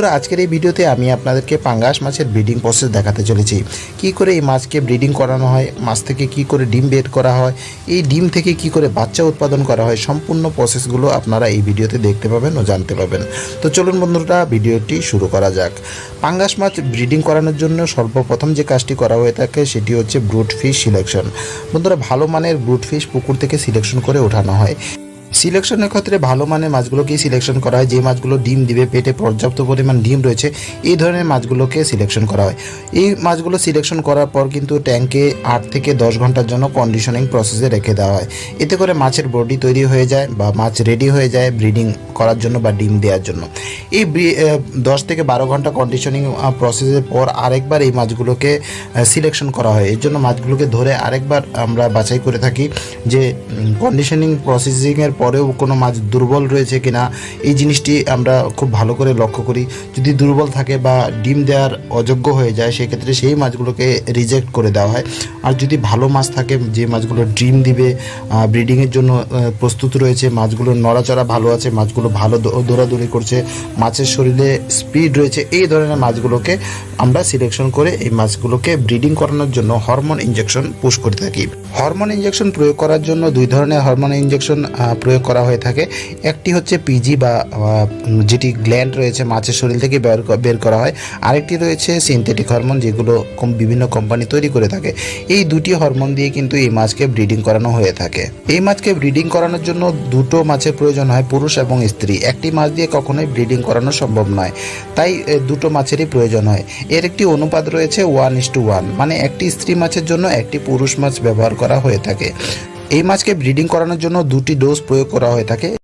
বন্ধুরা, আজকের এই ভিডিওতে আমি আপনাদেরকে পাঙ্গাস মাছের ব্রিডিং প্রসেস দেখাতে চলেছি। কি করে এই মাছকে ব্রিডিং করানো হয়, মাছ থেকে কি করে ডিম বের করা হয়, এই ডিম থেকে কি করে বাচ্চা উৎপাদন করা হয়, সম্পূর্ণ প্রসেসগুলো আপনারা এই ভিডিওতে দেখতে পাবেন ও জানতে পাবেন। তো চলুন বন্ধুরা, ভিডিওটি শুরু করা যাক। পাঙ্গাস মাছ ব্রিডিং করানোর জন্য সর্বপ্রথম যে কাজটি করা হয়ে থাকে সেটি হচ্ছে ব্রুট ফিশ সিলেকশন বন্ধুরা, ভালো মানের ব্রুট ফিশ পুকুর থেকে সিলেকশন করে ওঠানো হয়। সিলেকশনের ক্ষেত্রে ভালো মানের মাছগুলোকেই সিলেকশন করা হয়। যে মাছগুলো ডিম দিবে, পেটে পর্যাপ্ত পরিমাণ ডিম রয়েছে, এই ধরনের মাছগুলোকে সিলেকশন করা হয়। এই মাছগুলো সিলেকশন করার পর কিন্তু ট্যাঙ্কে আট থেকে দশ ঘণ্টার জন্য কন্ডিশনিং প্রসেসে রেখে দেওয়া হয়। এতে করে মাছের বডি তৈরি হয়ে যায় বা মাছ রেডি হয়ে যায় ব্রিডিং করার জন্য বা ডিম দেওয়ার জন্য। এই দশ থেকে বারো ঘণ্টা কন্ডিশনিং প্রসেসের পর আরেকবার এই মাছগুলোকে সিলেকশন করা হয়। এর জন্য মাছগুলোকে ধরে আরেকবার আমরা বাছাই করে থাকি যে কন্ডিশনিং প্রসেসিংয়ের পরেও কোনো মাছ দুর্বল রয়েছে কিনা, এই জিনিসটি আমরা খুব ভালো করে লক্ষ্য করি। যদি দুর্বল থাকে বা ডিম দেওয়ার অযোগ্য হয়ে যায়, সেক্ষেত্রে সেই মাছগুলোকে রিজেক্ট করে দেওয়া হয়। আর যদি ভালো মাছ থাকে, যে মাছগুলো ডিম দিবে ব্রিডিংয়ের জন্য প্রস্তুত রয়েছে মাছগুলোর নড়াচড়া ভালো আছে, মাছগুলো ভালো দৌড়াদৌড়ি করছে। মাছের শরীরে স্পিড রয়েছে। এই ধরনের মাছগুলোকে আমরা সিলেকশন করে এই মাছগুলোকে ব্রিডিং করানোর জন্য হরমোন ইঞ্জেকশন পুশ করে থাকি। হরমোন ইঞ্জেকশন প্রয়োগ করার জন্য দুই ধরনের হরমোন ইঞ্জেকশন প্রয়োগ করা হয়ে থাকে। একটি হচ্ছে পিজি বা যেটি গ্ল্যান্ড রয়েছে মাছের শরীর থেকে বের বের করা হয়। আরেকটি রয়েছে সিনথেটিক হরমোন যেগুলো বিভিন্ন কোম্পানি তৈরি করে থাকে। এই দুটি হরমোন দিয়ে কিন্তু এই মাছকে ব্রিডিং করানো হয়ে থাকে। এই মাছকে ব্রিডিং করানোর জন্য দুটো মাছের প্রয়োজন হয় পুরুষ এবং স্ত্রী একটি মাছ দিয়ে কখনোই ব্রিডিং করানো সম্ভব নয়। তাই দুটো মাছেরই প্রয়োজন হয়। এর একটি অনুপাত রয়েছে ওয়ান ইস টু ওয়ান মানে একটি স্ত্রী মাছের জন্য একটি পুরুষ মাছ ব্যবহার করা হয়ে থাকে। এই মাছকে ব্রিডিং করানোর জন্য দুটি ডোজ প্রয়োগ করা হয়ে থাকে।